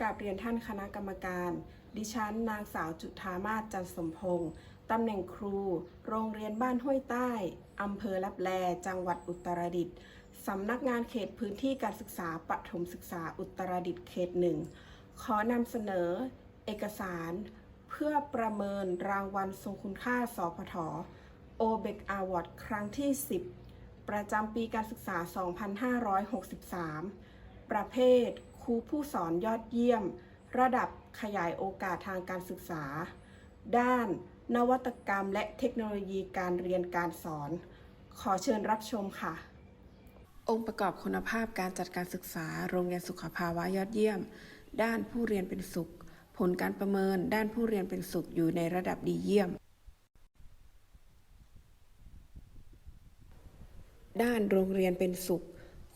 กราบเรียนท่านคณะกรรมการ ดิฉัน นางสาวจุธามาศจันสมพงศ์ตำแหน่งครู โรงเรียนบ้านห้วยใต้อำเภอลับแล จังหวัดอุตรดิตถ์สำนักงานเขตพื้นที่การศึกษาปฐมศึกษาอุตรดิตถ์เขตหนึ่งขอนำเสนอ เอกสาร เพื่อประเมินรางวัลทรงคุณค่า สพทโอเบกอาวอร์ดครั้งที่ 10 ประจำปีการศึกษา 2563 ประเภท ครูผู้สอนยอดเยี่ยม ระดับขยายโอกาสทางการศึกษา ด้านนวัตกรรมและเทคโนโลยีการเรียนการสอน ขอเชิญรับชมค่ะ องค์ประกอบคุณภาพการจัดการศึกษา โรงเรียนสุขภาวะยอดเยี่ยม ด้านผู้เรียนเป็นสุข ผลการประเมินด้านผู้เรียนเป็นสุขอยู่ในระดับดีเยี่ยม ด้านโรงเรียนเป็นสุข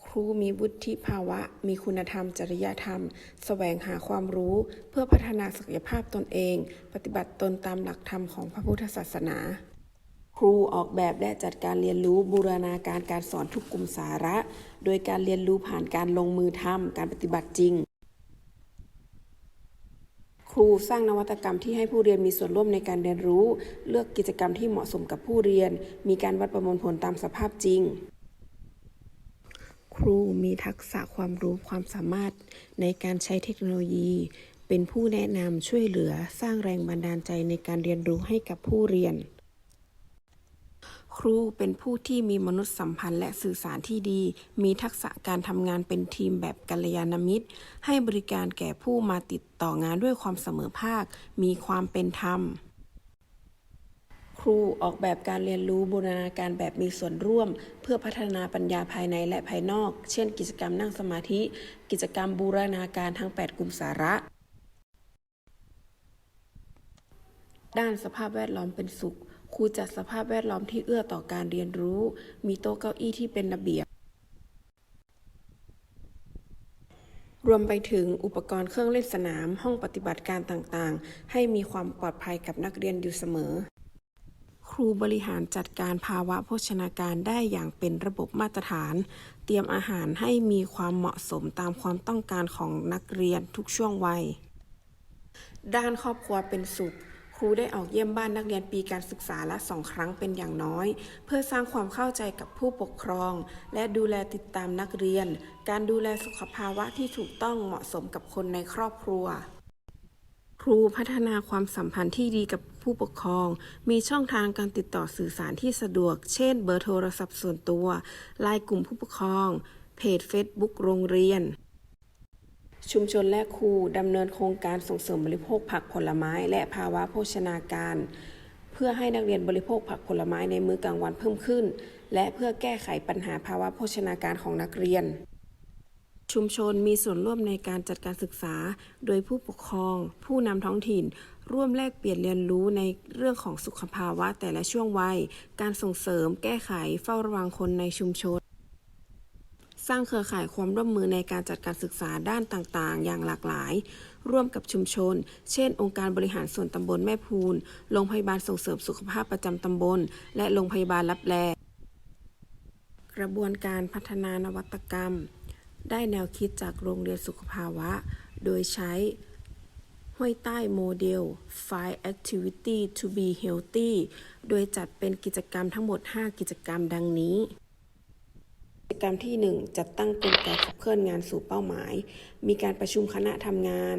ครูมีวุฒิภาวะ มีคุณธรรม จริยธรรมแสวงหาความรู้ เพื่อพัฒนาศักยภาพตนเอง ปฏิบัติตนตามหลักธรรมของพระพุทธศาสนา ครูออกแบบและจัดการเรียนรู้บูรณาการการสอนทุกกลุ่มสาระ โดยการเรียนรู้ผ่านการลงมือทำการปฏิบัติจริงครูสร้างนวัตกรรมที่ให้ผู้เรียนมีส่วนร่วมในการเรียนรู้ เลือกกิจกรรมที่เหมาะสมกับผู้เรียน มีการวัดประมวลผลตามสภาพจริง ครูมีทักษะความรู้ความสามารถในการใช้เทคโนโลยี เป็นผู้แนะนำช่วยเหลือสร้างแรงบันดาลใจในการเรียนรู้ให้กับผู้เรียน ครูเป็นผู้ที่มีมนุษยสัมพันธ์และสื่อสารที่ดี มีทักษะการทำงานเป็นทีมแบบกัลยาณมิตร ให้บริการแก่ผู้มาติดต่องานด้วยความเสมอภาค มีความเป็นธรรม ครูออกแบบการเรียนรู้บูรณาการแบบมีส่วนร่วม เพื่อพัฒนาปัญญาภายในและภายนอก เช่น กิจกรรมนั่งสมาธิ กิจกรรมบูรณาการทั้ง 8 กลุ่มสาระ ด้านสภาพแวดล้อมเป็นสุข ครูจัดสภาพแวดล้อมที่เอื้อต่อการเรียนรู้ มีโต๊ะเก้าอี้ที่เป็นระเบียบรวมไปถึงอุปกรณ์เครื่องเล่นสนามห้องปฏิบัติการต่างๆ ให้มีความปลอดภัยกับนักเรียนอยู่เสมอ รูบริหารจัดการภาวะโภชนาการได้อย่างเป็นระบบมาตรฐาน เตรียมอาหารให้มีความเหมาะสมตามความต้องการของนักเรียนทุกช่วงวัย ด้านครอบครัวเป็นสุขครูได้ออกเยี่ยมบ้านนักเรียนปีการศึกษาละสองครั้งเป็นอย่างน้อย เพื่อสร้างความเข้าใจกับผู้ปกครอง และดูแลติดตามนักเรียน การดูแลสุขภาวะที่ถูกต้องเหมาะสมกับคนในครอบครัว รูพัฒนาความสัมพันธ์ที่ดีกับผู้ปกครอง มีช่องทางการติดต่อสื่อสารที่สะดวก เช่น เบอร์โทรศัพท์ส่วนตัวไลน์กลุ่มผู้ปกครอง เพจ Facebook โรงเรียน ชุมชนและครูดำเนินโครงการส่งเสริมบริโภคผักผลไม้และภาวะโภชนาการ เพื่อให้นักเรียนบริโภคผักผลไม้ในมื้อกลางวันเพิ่มขึ้น และเพื่อแก้ไขปัญหาภาวะโภชนาการของนักเรียน ชุมชนมีส่วนร่วมในการจัดการศึกษา โดยผู้ปกครอง ผู้นำท้องถิ่น ร่วมแลกเปลี่ยนเรียนรู้ในเรื่องของสุขภาวะแต่ละช่วงวัย การส่งเสริม แก้ไข เฝ้าระวังคนในชุมชน สร้างเครือข่ายความร่วมมือในการจัดการศึกษาด้านต่างๆ อย่างหลากหลาย ร่วมกับชุมชน เช่น องค์การบริหารส่วนตำบลแม่พูน โรงพยาบาลส่งเสริมสุขภาพประจำตำบล และโรงพยาบาลรับแลกระบวนการพัฒนานวัตกรรม ได้แนวคิดจากโรงเรียนสุขภาวะ โดยใช้ห้วยใต้โมเดล Five Activity to be Healthy โดยจัดเป็นกิจกรรมทั้งหมด 5 กิจกรรมดังนี้ กิจกรรมที่ 1 จัดตั้งกลไกขับเคลื่อนงานสู่เป้าหมาย มีการประชุมคณะทำงาน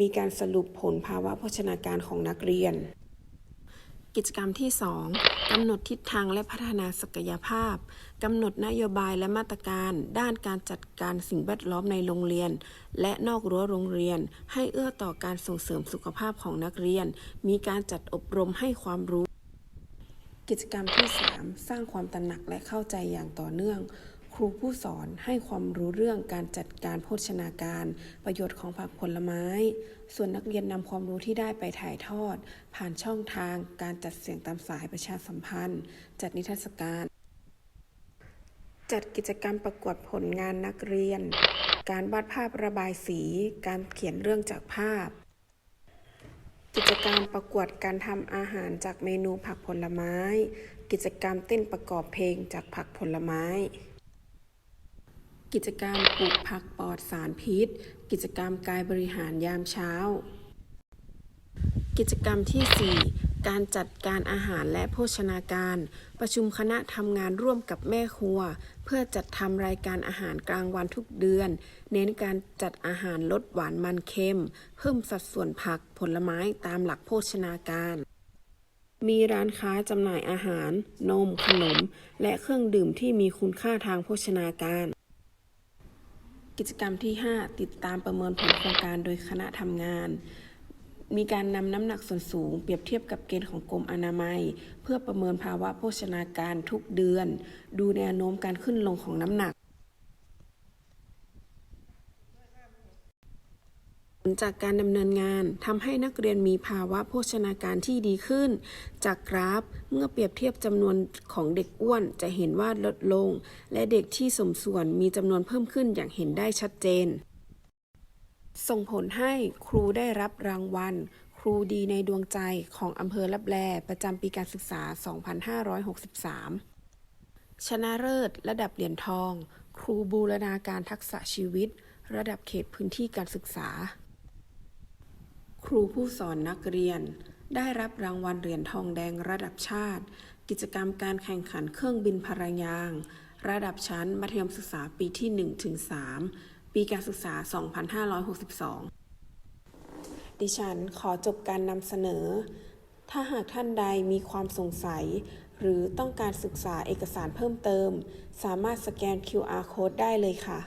มีการสรุปผลภาวะโภชนาการของนักเรียน กิจกรรมที่ 2กำหนดทิศทางและพัฒนาศักยภาพกำหนดนโยบายและมาตรการ ด้านการจัดการสิ่งแวดล้อมในโรงเรียน และนอกรั้วโรงเรียน ให้เอื้อต่อการส่งเสริมสุขภาพของนักเรียน มีการจัดอบรมให้ความรู้ กิจกรรมที่ 3 สร้างความตระหนักและเข้าใจอย่างต่อเนื่อง ครูผู้สอนให้ความรู้เรื่องการจัดการโภชนาการ ประโยชน์ของผักผลไม้ ส่วนนักเรียนนำความรู้ที่ได้ไปถ่ายทอด ผ่านช่องทางการจัดเสียงตามสายประชาสัมพันธ์ จัดนิทรรศการ จัดกิจกรรมประกวดผลงานนักเรียน การวาดภาพระบายสี การเขียนเรื่องจากภาพ กิจกรรมประกวดการทำอาหารจากเมนูผักผลไม้ กิจกรรมเต้นประกอบเพลงจากผักผลไม้ กิจกรรมปลูกผักปลอดสารพิษ กิจกรรมกายบริหารยามเช้า กิจกรรมที่ 4 การจัดการอาหารและโภชนาการ ประชุมคณะทำงานร่วมกับแม่ครัว เพื่อจัดทำรายการอาหารกลางวันทุกเดือน เน้นการจัดอาหารลดหวานมันเค็ม เพิ่มสัดส่วนผักผลไม้ตามหลักโภชนาการมีร้านค้าจำหน่ายอาหาร นม ขนม และเครื่องดื่มที่มีคุณค่าทางโภชนาการ กิจกรรมที่ 5 ติดตามประเมินผลโครงการโดยคณะทำงาน มีการนำน้ำหนักส่วนสูง เปรียบเทียบกับเกณฑ์ของกรมอนามัย เพื่อประเมินภาวะโภชนาการทุกเดือน ดูแนวโน้มการขึ้นลงของน้ำหนัก ผล จากการดำเนินงานทำให้นักเรียนมีภาวะโภชนาการที่ดีขึ้น จากกราฟเมื่อเปรียบเทียบจำนวนของเด็กอ้วนจะเห็นว่าลดลง และเด็กที่สมส่วนมีจำนวนเพิ่มขึ้นอย่างเห็นได้ชัดเจน ส่งผลให้ครูได้รับรางวัล ครูดีในดวงใจของอำเภอลับแลประจำปีการศึกษา 2563 ชนะเลิศระดับเหรียญทอง ครูบูรณาการทักษะชีวิตระดับเขตพื้นที่การศึกษา ครูผู้สอนนักเรียน ได้รับรางวัลเหรียญทองแดงระดับชาติ กิจกรรมการแข่งขันเครื่องบินพารายาง ระดับชั้นมัธยมศึกษาปีที่1ถึง3ปีการศึกษา 2562 ดิฉันขอจบการนำเสนอ ถ้าหากท่านใดมีความสงสัย หรือต้องการศึกษาเอกสารเพิ่มเติม สามารถสแกน QR Code ได้เลยค่ะ